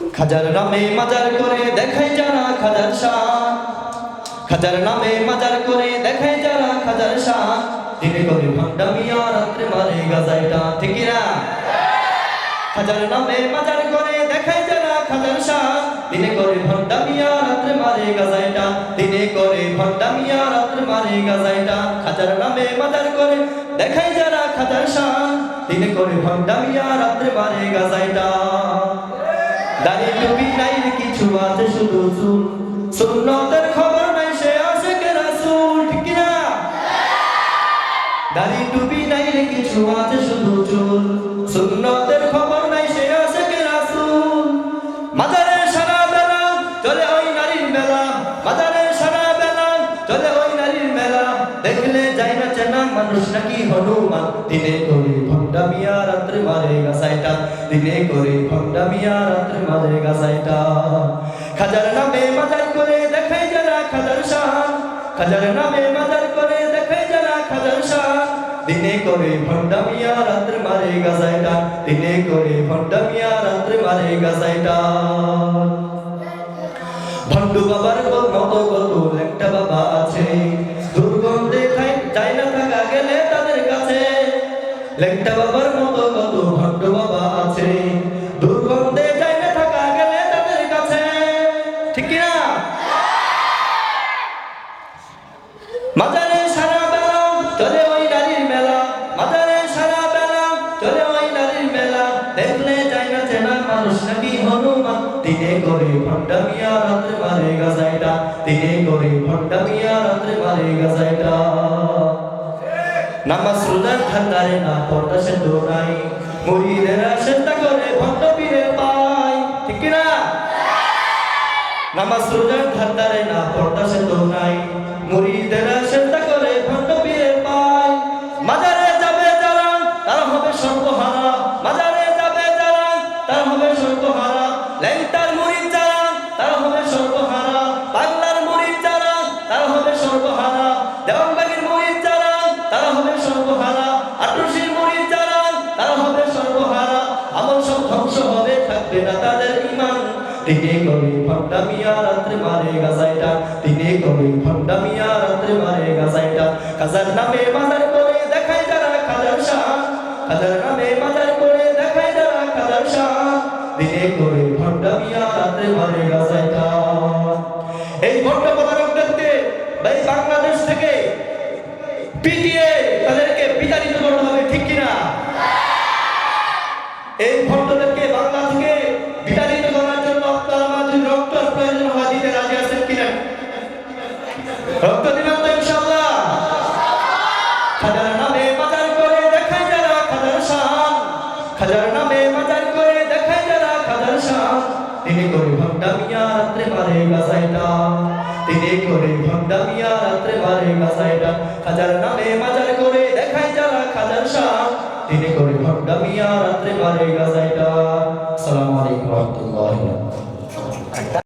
খাজার নামে মাজার করে দেখাই যারা খাজার শান খাজার নামে মাজার করে দেখাই যারা খাজার শান দিনে করে ভণ্ডামিয়া রাত্রে মারে গাজাইটা ঠিক না খাজার নামে মাজার করে দেখাই যারা খাজার শান দিনে করে ভণ্ডামিয়া রাত্রে মারে গাজাইটা দিনে করে ভণ্ডামিয়া রাত্রে মারে গাজাইটা খাজার নামে মাজার করে দেখাই যারা খাজার শান দিনে করে ভণ্ডামিয়া রাত্রে মারে গাজাইটা দাড়ি টুপি নাই, কিছু আছে শুধু চুল। সুন্নতের খবর নাই, সে আছে কে রাসূল, ঠিক না দাড়ি টুপি নাই, কিছু আছে শুধু চুল। সুন্নতের খবর নাই, সে আছে কে রাসূল? মাজারে সারা বেলা চলে ওই নারীর মেলা চেনা মানুষ নাকি হনুমান দিনে করে ভণ্ডা মিয়া রাত্রে মারে গাছাইটা দিনে করে ভণ্ডা মিয়া রাত্রে মারে গাছাইটা খাজার নামে মাজার করে দেখাই যারা খাজার শান খাজার নামে মাজার করে দেখাই যারা খাজার শান দিনে করে ভণ্ডা মিয়া রাত্রে মারে গাছাইটা দিনে করে ভণ্ডা মিয়া রাত্রে মারে গাছাইটা ভণ্ডু বাবার মতো কত লেংটা বাবার মতো কত ভণ্ড বাবা আছে। দুর্গন্ধে যায় থাকা গেলে তাদের কাছে। ঠিক কি মাজারে সারা বেলা চলে ওই নারীর মেলা। মাজারে সারা বেলা চলে ওই নারীর মেলা। দেখলে না চেনা মানুষ নাকি হনুমান। দিনে করে ভণ্ডা মিয়া রাত্রে মারে গাজাইটা। দিনে করে ভণ্ডা মিয়া রাত্রে মারে গাজাইটা। নামাজ রোজার ঠান্ডারে না পড়তা সে তো নাই। মুরিদেরা চেষ্টা করে ভণ্ড পীরে পায় ঠিক কি না নামাজ রোজার ঠান্ডারে না পড়তা সে তো নাই থাকবে না তাদের ইমান। দিনে করে ভণ্ডা মিয়া রাত্রে মারে গাজাইটা। দিনে করে ভণ্ডা মিয়া রাত্রে মারে গাজাইটা। কাজার নামে মাজার করে দেখাই যারা খাজার শাহ। খাজার নামে মাজার করে দেখাই যারা খাজার শাহ। দিনে করে ভণ্ডা মিয়া রাত্রে মারে গাজাইটা। এই ভণ্ড প্রতারকদেরকে এই বাংলাদেশ থেকে পিটিয়ে তাদেরকে বিতাড়িত করতে হবে, ঠিক কিনা? তিনি করে ভক্তা মিয়া রাত্রে পারে গাছাইটা তিনি করে ভক্তা মিয়া রাত্রে পারে গাছাইটা খাজার নামে মাজার করে দেখাই যারা খাজার শান তিনি করে ভক্তা মিয়া রাত্রে পারে গাছাইটা আসসালামু আলাইকুম ওয়া